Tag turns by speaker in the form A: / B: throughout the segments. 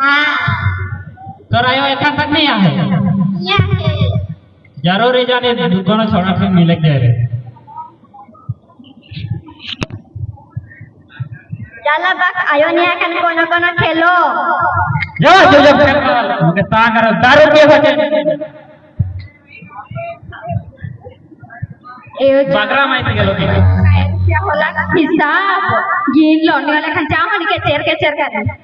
A: हाँ
B: कर आयो एखन तक नहीं आए ज़रूर ही जाने दुकान छोड़ा फिर मिले के रे
A: चला बक आयो नहीं अखन कोनो कोनो खेलो
B: जो जो जो मुके ता कर दारू पिए बचे
A: एयो
B: बकरा माइते गेलो के
A: होला हिसाब गिन लो नहीं वाला खन चाहन के चेर के चेर कर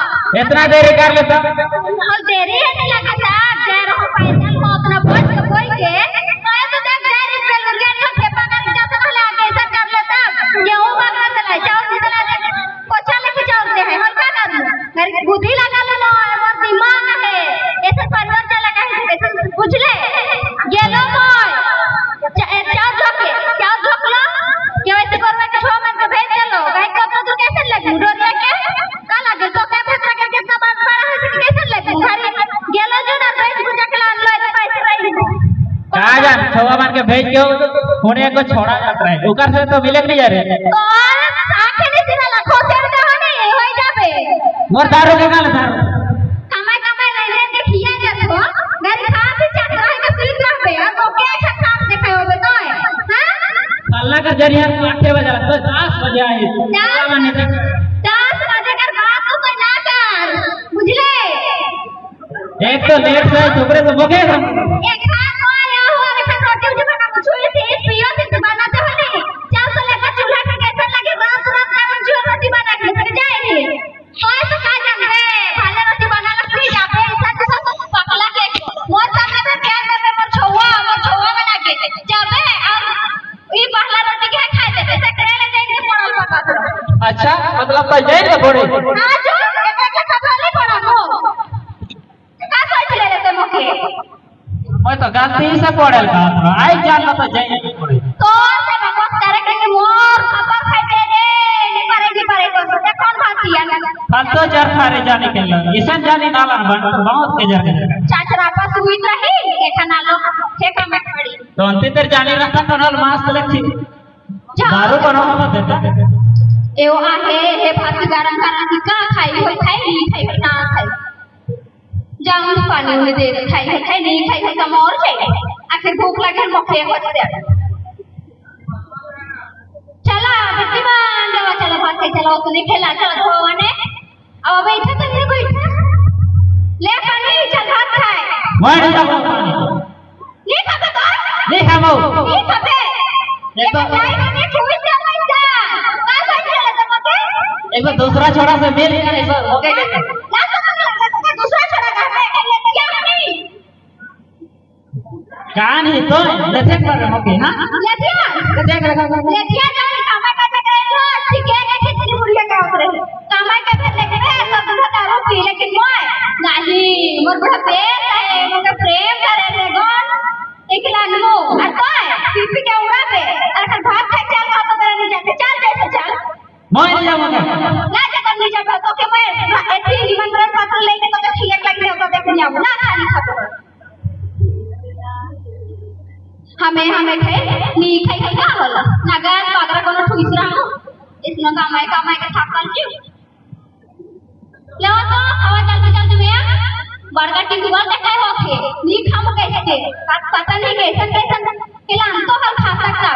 B: इतना देरी कर लेता।
A: देरी है नहीं
B: छवा मान के भेज के होने को छोड़ा जाता है। ओकर से तो मिले नहीं जा रहे।
A: तो आँखें नहीं सिरा लाखों से दे हो नहीं हो जाबे
B: मोर दारू के गाल, दारू।
A: कमाई कमाई ले ले के खिया जात हो घर खा से चट रहे के रहबे और तो क्या अच्छा काम देखे होबे तो हाँ
B: अल्लाह का ज़रिया आठ बजे तो दस बजे आए। छवा माने तक
A: दस बजे कर बात तो कोई ना कर बुझले
B: एक तो लेट से छोकरे से बोगे हम। अच्छा मतलब तो जाए ना बोड़े
A: हाँ जो एक एक खा ले पड़ा को का सोच ले रे ते
B: मैं तो गलती से पड़ल का आई जान तो जाए नहीं पड़े?
A: तो से बकवास करे के मोर खबर खाते दे नी पारे नी पारे तो से कौन भाती है?
B: फल तो जर खारे जाने के लिए। ईसन जाने नाला बन बहुत के जर के जर
A: चाचरा पास हुई रही के खाना लो ठेका में पड़ी।
B: तो अंते तेर जाने रास्ता कनल मास लखी
A: जा
B: दारू बनाओ मत देते।
A: एओ आहे हे भात गरम करा की का खाई होई खाई नहीं खाई होई ना खाई जामुन पानी में दे खाई खाई खाई नहीं खाई खाई कम और चाहिए आखिर भूख लगे मखे हो दे चला बेटी मान जावा चला भात खाई चला तूने खेला चला धोवाने अब बैठा तो नहीं बैठा ले पानी चल भात खाए
B: मैं नहीं जाऊँगा पानी
A: नहीं खाते तो ले
B: नहीं खामो
A: नहीं खाते
B: ये
A: ये
B: तो-
A: नहीं खाते छुई से पैसा का सोच रहे थे मते
B: एक बार दूसरा छोड़ा से मिल गया
A: एक बार ओके तो दूसरा क्या नहीं
B: कहाँ नहीं तो हाँ
A: लेथिया लेथिया जब तो निमंत्रण पत्र लेके तो खिया लग गया तो देख लिया ना खाली खातो हमें हमें थे, नी खाई खाई का होला नगर पागरा कोनो ठुइसरा हो? इसनो कामाय कामाय के थाकल छी लेवा तो हवा चल चल में बड़का टिंगुआ देखाय होखे नी खाम कैसे? पता नहीं कैसे कैसे? केला तो हल खा सकता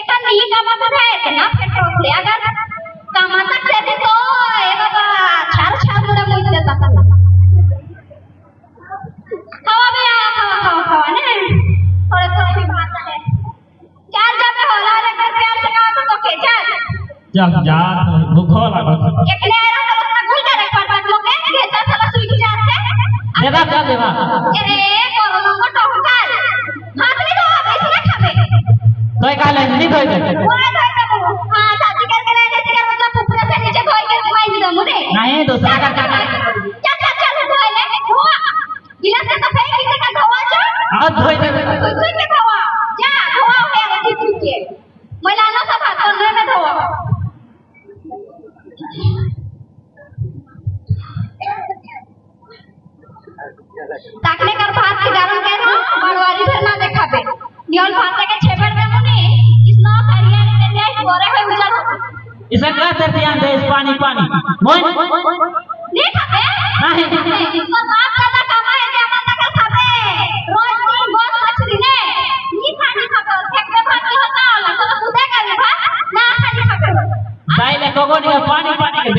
A: एक नी कामा पर है इतना पेट्रोल से। अगर कामा तक से तो बाबा चार चार मुड़ा मुझ से जाता हवा में आ हवा हवा हवा ने थोड़े थोड़े भी बात है चार जब होला रे कर प्यार से कहा तो के चल
B: जब जा भूखो लागत
A: एकले आरो तो अपना गुल करे पर बात लोग के घेता साला सुई की जात
B: देवा क्या देवा।
A: अरे कोरोना को टोकाल हाथ में तो इसने खाबे
B: तो का ले नहीं धोई
A: हात धुई देवे तुझे के धवा
B: जा धवा के
A: आधी तुझे मला ना सब हात धुई ना धवा ताकने कर भात की दारुन कह रहा बड़वारी भर ना देखा बे नियोल भात के छेपर में मुने इसना हरिया ने दिया गोरे है उजर
B: इसे क्या करती हैं देश पानी पानी मोइन
A: देखा बे
B: नहीं
A: तो बात कर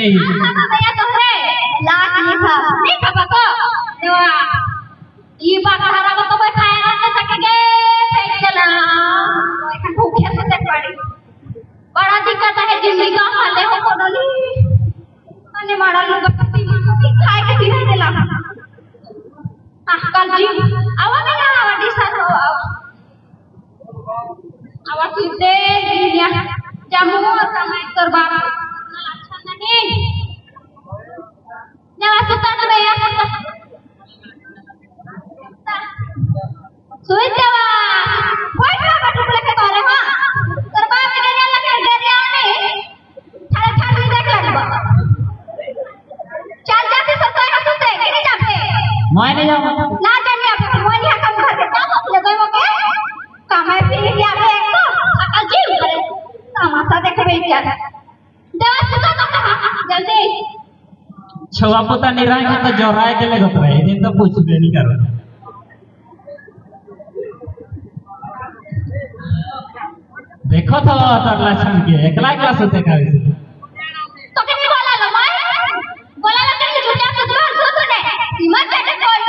A: दे ही। हाँ, हाँ, भैया तो है लाख नहीं था। नहीं था बको देवा, ये
B: बात हरा को
A: तो मैं खाया रहने सकेंगे फेंक चला मैं भूखे से से पड़ी बड़ा दिक्कत है ज़िंदगी का हाले हो कोनो ली मैंने मारा लोग का पी भी खाए के दिन। देला आजकल जी आवा में ना आवा दिशा तो आवा आवा की दे दुनिया। जमुआ समय कर बाप तमाशा क्या तो जल्दी।
B: पुता निराय का तो जोराय के ले गोतरा है दिन तो पूछ भी नहीं करो देखो तो तर लक्षण के एकला एकला सुते का
A: तो कितनी बोला लो माय बोला लो कि झूठा कुछ बात सो तूने हिम्मत है कोई।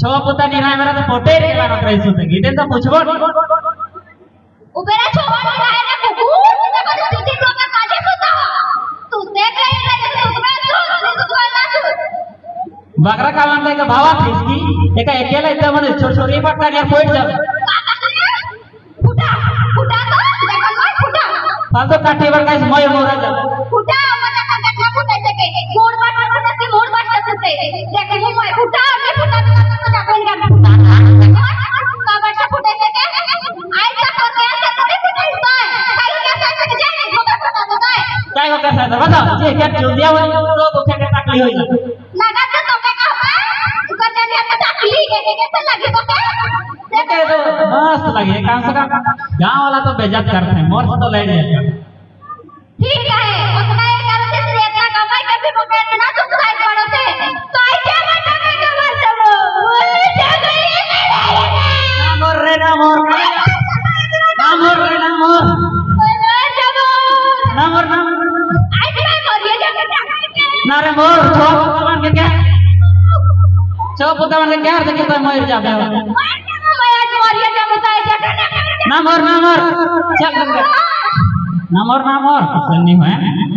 B: छुआ पुता निराय मेरा तो पोटे रे ला रख रही सुते दिन तो पूछबो
A: तू
B: बकरा का मान के भावा फिसकी एका अकेला इतना मन छोड़ छोड़ी पटका ने पोइट जावे
A: फुटा फुटा तो देखो कोई फुटा.
B: फालतू काठी वर गाइस मोय मोरा जावे
A: फुटा मज़ा का. कितना फुटा सके मोड़ बाट फुटा से मोड़ बाट सकते काय
B: काय सर कैसा था बताओ ये क्या चुंदिया वाली लोग उठे के तकली होई
A: लगा तो तो का कहा तू का जाने अपना तकली के के कैसे लगे तो क्या
B: ओके तो मस्त लगे काम से काम गाँव वाला तो बेइज्जत करते हैं मोर से तो ले जाते
A: ठीक है जाके
B: ना रे मोर छो भगवान के क्या? छो पुतवन के क्या देखे तो मर
A: बताए जाके
B: ना मोर ना मोर। चल ना मोर ना मोर। है?